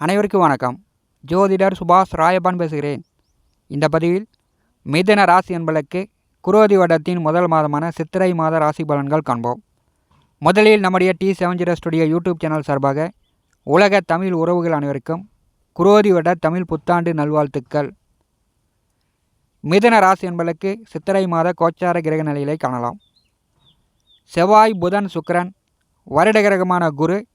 அனைவருக்கும் வணக்கம். ஜோதிடர் சுபாஷ் ராயப்பான் பேசுகிறேன். இந்த பதிவில் மிதன ராசி என்பதற்கு குரோதி வடத்தின் முதல் மாதமான சித்திரை மாத ராசி பலன்கள் காண்போம். முதலில் நம்முடைய T seven zero studio YouTube channel சார்பாக உலக தமிழ் உறவுகள் அனைவருக்கும் குரோதி வட தமிழ் புத்தாண்டு நல்வாழ்த்துக்கள். மிதன ராசி என்பதற்கு சித்திரை மாத கோச்சார கிரக நிலையிலே காணலாம். செவ்வாய் புதன் சுக்கரன் வருட கிரகமான குரு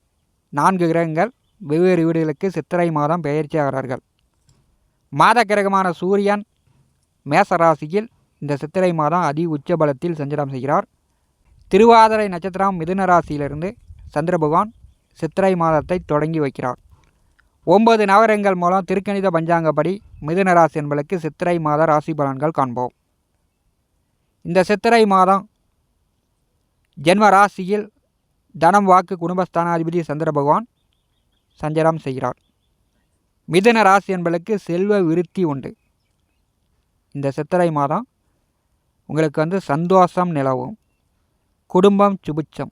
நான்கு கிரகங்கள் வெவ்வேறு வீடுகளுக்கு சித்திரை மாதம் பெயர்ச்சியாகிறார்கள். மாத கிரகமான சூரியன் மேச ராசியில் இந்த சித்திரை மாதம் அதி உச்ச பலத்தில் சஞ்சாரம் செய்கிறார். திருவாதிரை நட்சத்திரம் மிதுன ராசியிலிருந்து சந்திர பகவான் சித்திரை மாதத்தை தொடங்கி வைக்கிறார். ஒன்பது நவரங்கள் மூலம் திருக்கணித பஞ்சாங்கப்படி மிதுன ராசி என்பதற்கு சித்திரை மாத ராசி பலன்கள் காண்போம். இந்த சித்திரை மாதம் ஜென்ம ராசியில் தனம் வாக்கு குடும்பஸ்தானாதிபதி சந்திர பகவான் சஞ்சாரம் செய்கிறார் மிதன ராசி என்பளுக்கு செல்வ விருத்தி உண்டு. இந்த சித்திரை மாதம் உங்களுக்கு வந்து சந்தோஷம் நிலவும். குடும்பம் சுபிச்சம்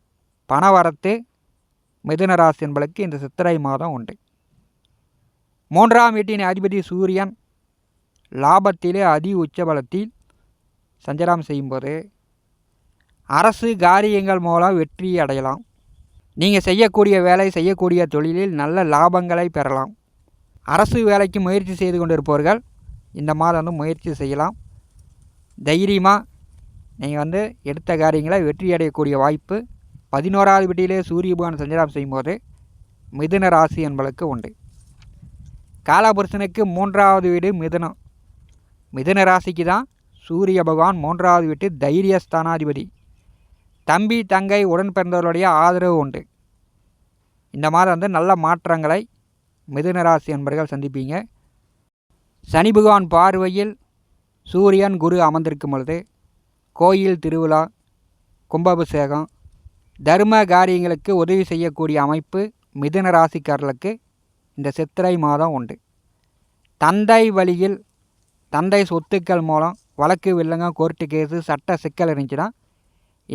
பணவரத்து மிதுன ராசி என்பளுக்கு இந்த சித்திரை மாதம் உண்டு. மூன்றாம் வீட்டின் அதிபதி சூரியன் லாபத்திலே அதி உச்சபலத்தில் சஞ்சாரம் செய்யும்போது அரசு காரியங்கள் மூலம் வெற்றி அடையலாம். நீங்கள் செய்யக்கூடிய வேலை செய்யக்கூடிய தொழிலில் நல்ல லாபங்களை பெறலாம். அரசு வேலைக்கு முயற்சி செய்து கொண்டிருப்பவர்கள் இந்த மாதம் வந்து முயற்சி செய்யலாம். தைரியமாக நீங்கள் வந்து எடுத்த காரியங்களை வெற்றி அடையக்கூடிய வாய்ப்பு பதினோராவது வீட்டிலே சூரிய பகவான் சஞ்சாரம் செய்யும்போது மிதுன ராசி என்பதற்கு உண்டு. காலபுருஷனுக்கு மூன்றாவது வீடு மிதுனம். மிதுன ராசிக்கு தான் சூரிய பகவான் மூன்றாவது வீட்டு தைரியஸ்தானாதிபதி. தம்பி தங்கை உடன் பிறந்தவர்களுடைய ஆதரவு உண்டு. இந்த மாதம் வந்து நல்ல மாற்றங்களை மிதுனராசி என்பர்கள் சந்திப்பீங்க. சனி பகவான் பார்வையில் சூரியன் குரு அமர்ந்திருக்கும் பொழுது கோயில் திருவிழா கும்பாபிஷேகம் தர்ம காரியங்களுக்கு உதவி செய்யக்கூடிய அமைப்பு மிதுன ராசிக்காரர்களுக்கு இந்த சித்திரை மாதம் உண்டு. தந்தை வழியில் தந்தை சொத்துக்கள் மூலம் வழக்கு வில்லங்க கோர்ட்டு கேஸு சட்ட சிக்கல் இருந்துச்சுன்னா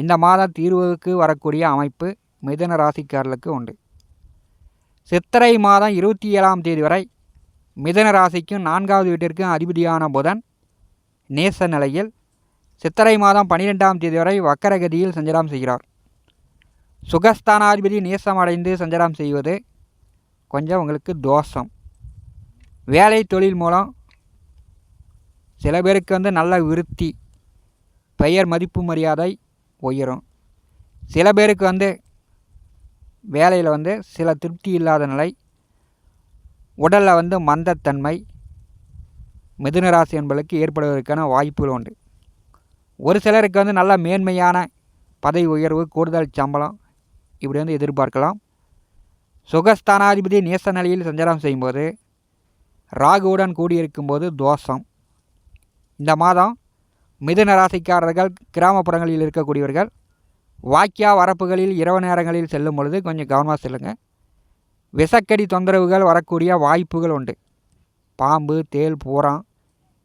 இந்த மாதம் தீர்வுக்கு வரக்கூடிய அமைப்பு மிதுன ராசிக்காரர்களுக்கு உண்டு. சித்திரை மாதம் இருபத்தி ஏழாம் தேதி வரை மிதன ராசிக்கும் நான்காவது வீட்டிற்கும் அதிபதியான புதன் நேச நிலையில் சித்திரை மாதம் பன்னிரெண்டாம் தேதி வரை வக்கரகதியில் சஞ்சாரம் செய்கிறார். சுகஸ்தானாதிபதி நேசமடைந்து சஞ்சாரம் செய்வது கொஞ்சம் உங்களுக்கு தோஷம். வேலை தொழில் மூலம் சில பேருக்கு வந்து நல்ல விருத்தி பெயர் மதிப்பு மரியாதை உயரும் சில பேருக்கு வந்து வேலையில் வந்து சில திருப்தி இல்லாத நிலை உடலில் வந்து மந்தத்தன்மை மிதுனராசி என்பதற்கு ஏற்படுவதற்கான வாய்ப்புகள் உண்டு. ஒரு சிலருக்கு வந்து நல்ல மேன்மையான பதவி உயர்வு கூடுதல் சம்பளம் இப்படி வந்து எதிர்பார்க்கலாம். சுகஸ்தானாதிபதி நேச நிலையில் சஞ்சாரம் செய்யும்போது ராகுவுடன் கூடியிருக்கும்போது தோஷம். இந்த மாதம் மிதுன ராசிக்காரர்கள் கிராமப்புறங்களில் இருக்கக்கூடியவர்கள் வாக்கியா வரப்புகளில் இரவு நேரங்களில் செல்லும் பொழுது கொஞ்சம் கவனமாக செல்லுங்கள் விசக்கடி தொந்தரவுகள் வரக்கூடிய வாய்ப்புகள் உண்டு. பாம்பு தேல் பூரம்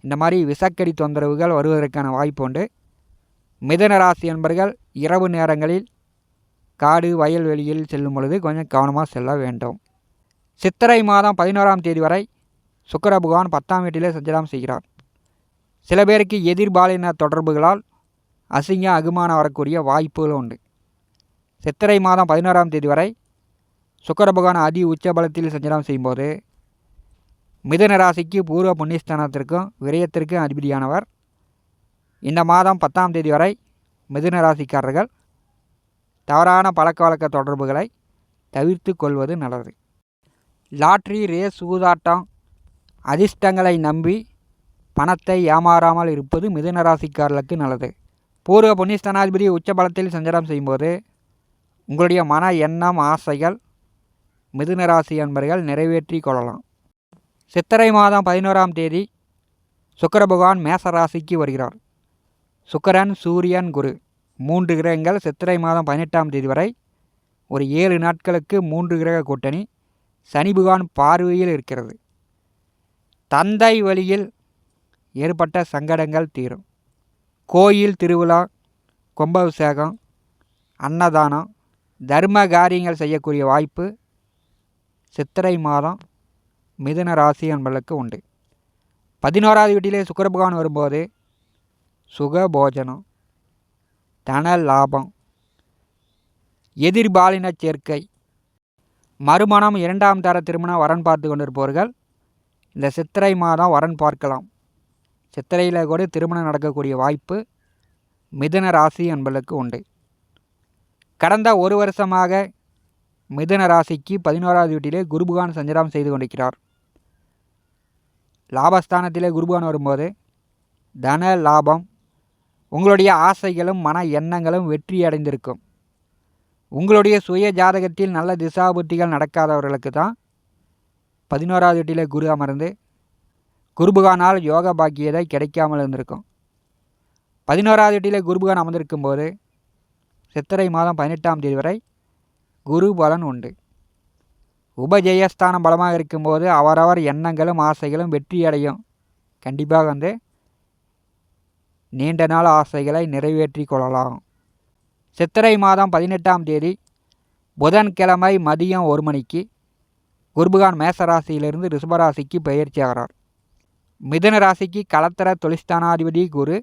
இந்த மாதிரி விஷக்கடி தொந்தரவுகள் வருவதற்கான வாய்ப்பு உண்டு. மிதன ராசி என்பர்கள் இரவு நேரங்களில் காடு வயல்வெளியில் செல்லும் பொழுது கொஞ்சம் கவனமாக செல்ல வேண்டும். சித்திரை மாதம் பதினோராம் தேதி வரை சுக்கர பகவான் பத்தாம் வீட்டிலே சஞ்சலம் செய்கிறார். சில பேருக்கு எதிர்பாலின தொடர்புகளால் அசிங்க அகுமானம் வரக்கூடிய வாய்ப்புகள் உண்டு. சித்திரை மாதம் பதினோராம் தேதி வரை சுக்கர பகவான் அதி உச்சபலத்தில் சஞ்சலம் செய்யும்போது மிதன ராசிக்கு பூர்வ புண்ணியஸ்தானத்திற்கும் விரயத்திற்கும் அதிபதியானவர். இந்த மாதம் பத்தாம் தேதி வரை மிதுன ராசிக்காரர்கள் தவறான பழக்க வழக்க தொடர்புகளை தவிர்த்து கொள்வது நல்லது. லாட்ரி ரேஸ் ஊதாட்டம் அதிர்ஷ்டங்களை நம்பி பணத்தை ஏமாறாமல் இருப்பது மிதுன ராசிக்காரர்களுக்கு நல்லது. பூர்வ புண்ணியஸ்தானாதிபதி உச்சபலத்தில் சஞ்சாரம் செய்யும்போது உங்களுடைய மன எண்ணம் ஆசைகள் மிதுன ராசி என்பர்கள் நிறைவேற்றி கொள்ளலாம். சித்திரை மாதம் பதினோராம் தேதி சுக்கர பகவான் மேச ராசிக்கு வருகிறார். சுக்கரன் சூரியன் குரு மூன்று கிரகங்கள் சித்திரை மாதம் பதினெட்டாம் தேதி வரை ஒரு ஏழு நாட்களுக்கு மூன்று கிரக கூட்டணி சனி பகவான் பார்வையில் இருக்கிறது. தந்தை வழியில் ஏற்பட்ட சங்கடங்கள் தீரும். கோயில் திருவிழா கும்பாபிஷேகம் அன்னதானம் தர்ம காரியங்கள் செய்யக்கூடிய வாய்ப்பு சித்திரை மாதம் மிதுன ராசி என்பதற்கு உண்டு. பதினோராவது வீட்டிலே சுக்கர பகவான் வரும்போது சுக போஜனம் தன லாபம் எதிர்பாலின சேர்க்கை மறுமணம் இரண்டாம் தர திருமணம் வரன் பார்த்து கொண்டிருப்பவர்கள் இந்த சித்திரை மாதம் வரன் பார்க்கலாம். சித்திரையில் கூட திருமணம் நடக்கக்கூடிய வாய்ப்பு மிதுன ராசி என்பதற்கு உண்டு. கடந்த ஒரு வருஷமாக மிதுன ராசிக்கு பதினோராவது வீட்டிலே குருபுகான் சஞ்சாரம் செய்து கொண்டிருக்கிறார். லாபஸ்தானத்திலே குருபுகான் வரும்போது தன லாபம் உங்களுடைய ஆசைகளும் மன எண்ணங்களும் வெற்றி அடைந்திருக்கும். உங்களுடைய சுய ஜாதகத்தில் நல்ல திசாபுத்திகள் நடக்காதவர்களுக்கு தான் பதினோராவது வீட்டிலே குரு அமர்ந்து குருபுகானால் யோக பாக்கியதை கிடைக்காமல் இருந்திருக்கும். பதினோராவது வீட்டிலே குருபகான் அமர்ந்திருக்கும் போது சித்திரை மாதம் பதினெட்டாம் தேதி வரை குரு பலன் உண்டு. உபஜெயஸ்தானம் பலமாக இருக்கும்போது அவரவர் எண்ணங்களும் ஆசைகளும் வெற்றி அடையும் கண்டிப்பாக வந்து நீண்ட நாள் ஆசைகளை நிறைவேற்றி கொள்ளலாம். சித்திரை மாதம் பதினெட்டாம் தேதி புதன்கிழமை மதியம் ஒரு மணிக்கு குருபகான் மேசராசியிலிருந்து ரிஷபராசிக்கு பயிற்சி ஆகிறார். மிதன ராசிக்கு கலத்தர தொழிஸ்தானாதிபதி குரு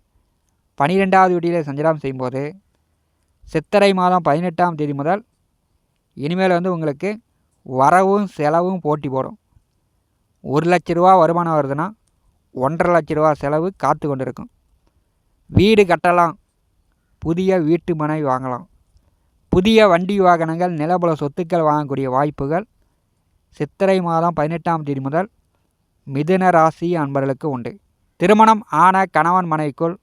பனிரெண்டாவது வீட்டில் சஞ்சாரம் செய்யும்போது சித்திரை மாதம் பதினெட்டாம் தேதி முதல் இனிமேல் வந்து உங்களுக்கு வரவும் செலவும் போட்டி போடும். ஒரு லட்ச ரூபா வருமானம் வருதுன்னா ஒன்றரை லட்ச ரூபா செலவு காத்து கொண்டு இருக்கும் வீடு கட்டலாம் புதிய வீட்டு மனை வாங்கலாம். புதிய வண்டி வாகனங்கள் நிலபல சொத்துக்கள் வாங்கக்கூடிய வாய்ப்புகள் சித்திரை மாதம் பதினெட்டாம் தேதி முதல் மிதுன ராசி அன்பர்களுக்கு உண்டு. திருமணம் ஆன கணவன் மனைக்குள்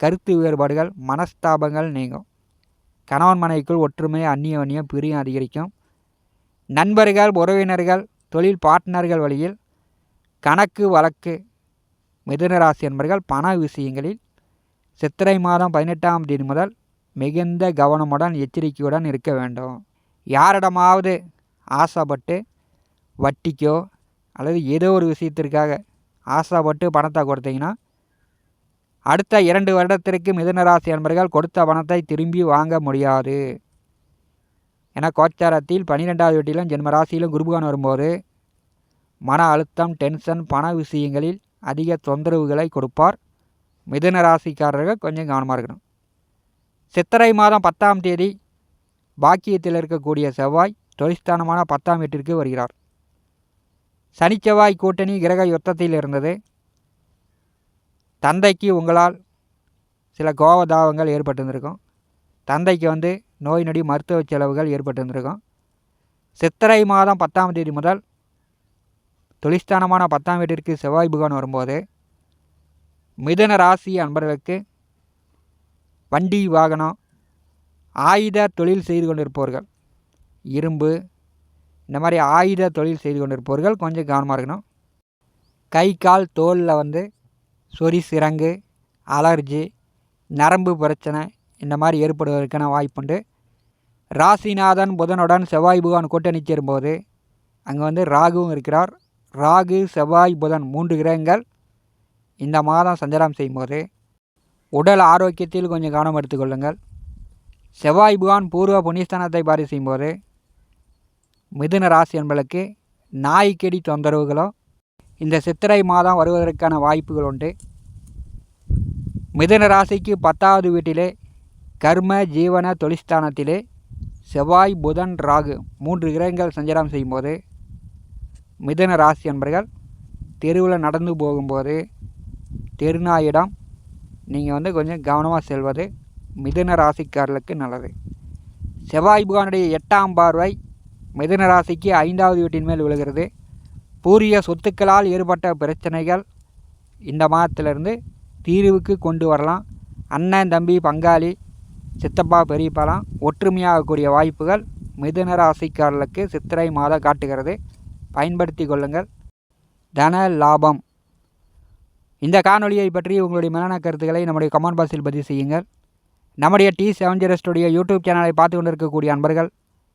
கருத்து வேறுபாடுகள் மனஸ்தாபங்கள் நீங்கும். கணவன் மனைக்குள் ஒற்றுமை அந்நியம் பிரியம் அதிகரிக்கும். நண்பர்கள் உறவினர்கள் தொழில் பார்ட்னர்கள் வழியில் கணக்கு வழக்கு மிதுனராசி என்பர்கள் பண விஷயங்களில் சித்திரை மாதம் பதினெட்டாம் தேதி முதல் மிகுந்த கவனமுடன் எச்சரிக்கையுடன் இருக்க வேண்டும். யாரிடமாவது ஆசைப்பட்டு வட்டிக்கோ அல்லது ஏதோ ஒரு விஷயத்திற்காக ஆசைப்பட்டு பணத்தை கொடுத்தீங்கன்னா அடுத்த இரண்டு வருடத்திற்கு மிதுனராசி அன்பர்கள் கொடுத்த பணத்தை திரும்பி வாங்க முடியாது. ஏன்னா கோச்சாரத்தில் பன்னிரெண்டாவது வீட்டிலும் ஜென்மராசியிலும் குருபகான் வரும்போது மன அழுத்தம் டென்ஷன் பண விஷயங்களில் அதிக தொந்தரவுகளை கொடுப்பார். மிதுன ராசிக்காரர்கள் கொஞ்சம் கவனமாக இருக்கணும். சித்திரை மாதம் பத்தாம் தேதி பாக்கியத்தில் இருக்கக்கூடிய செவ்வாய் தொழிற்ஸ்தானமான பத்தாம் வீட்டிற்கு வருகிறார். சனிச்செவ்வாய் கூட்டணி கிரக யுத்தத்தில் இருந்தது. தந்தைக்கு உங்களால் சில கோபதாபங்கள் ஏற்பட்டிருந்திருக்கும். தந்தைக்கு வந்து நோய் நொடி மருத்துவ செலவுகள் ஏற்பட்டிருந்திருக்கும். சித்திரை மாதம் பத்தாம் தேதி முதல் தொழிற்ஸ்தானமான பத்தாம் வீட்டிற்கு செவ்வாய் புகான் வரும்போது மிதுன ராசி அன்பர்களுக்கு வண்டி வாகனம் ஆயுத தொழில் செய்து கொண்டிருப்பவர்கள். இரும்பு இந்த மாதிரி ஆயுத தொழில் செய்து கொண்டிருப்பவர்கள் கொஞ்சம் கவனமாக இருக்கணும். கை கால் தோலில் வந்து சொறி சிறங்கு அலர்ஜி நரம்பு பிரச்சனை இந்த மாதிரி ஏற்படுவதற்கான வாய்ப்புண்டு ராசிநாதன் புதனுடன் செவ்வாய் புகான் கூட்டணி சேரும்போது அங்கே வந்து ராகுவும் இருக்கிறார். ராகு செவ்வாய் புதன் மூன்று கிரகங்கள் இந்த மாதம் சஞ்சாரம் செய்யும்போது உடல் ஆரோக்கியத்தில் கொஞ்சம் கவனம் எடுத்துக்கொள்ளுங்கள் செவ்வாய் புகான் பூர்வ புண்ணியஸ்தானத்தை பாரி செய்யும்போது மிதுன ராசி என்பளுக்கு நாய்க்கடி தொந்தரவுகளோ இந்த சித்திரை மாதம் வருவதற்கான வாய்ப்புகள் உண்டு. மிதுன ராசிக்கு பத்தாவது வீட்டிலே கர்ம ஜீவன தொழிஸ்தானத்திலே செவ்வாய் புதன் ராகு மூன்று கிரகங்கள் சஞ்சாரம் செய்யும்போது மிதுன ராசி என்பர்கள் தெருவில் நடந்து போகும்போது தெருநாயிடம் நீங்கள் வந்து கொஞ்சம் கவனமாக செல்வது மிதுன ராசிக்காரர்களுக்கு நல்லது. செவ்வாய் புகானுடைய எட்டாம் பார்வை மிதுன ராசிக்கு ஐந்தாவது வீட்டின் மேல் விழுகிறது. பூரிய சொத்துக்களால் ஏற்பட்ட பிரச்சனைகள் இந்த மாதத்திலிருந்து தீர்வுக்கு கொண்டு வரலாம். அண்ணன் தம்பி பங்காளி சித்தப்பா பெரியப்பாலாம் ஒற்றுமையாகக்கூடிய வாய்ப்புகள் மிதுன ராசிக்காரர்களுக்கு சித்திரை மாதம் காட்டுகிறது. பயன்படுத்தி கொள்ளுங்கள். தன லாபம். இந்த காணொலியை பற்றி உங்களுடைய மேலான கருத்துக்களை நம்முடைய கமெண்ட் பாக்ஸில் பதிவு செய்யுங்கள். நம்முடைய T seven zero studio YouTube சேனலை பார்த்து கொண்டிருக்கக்கூடிய அன்பர்கள்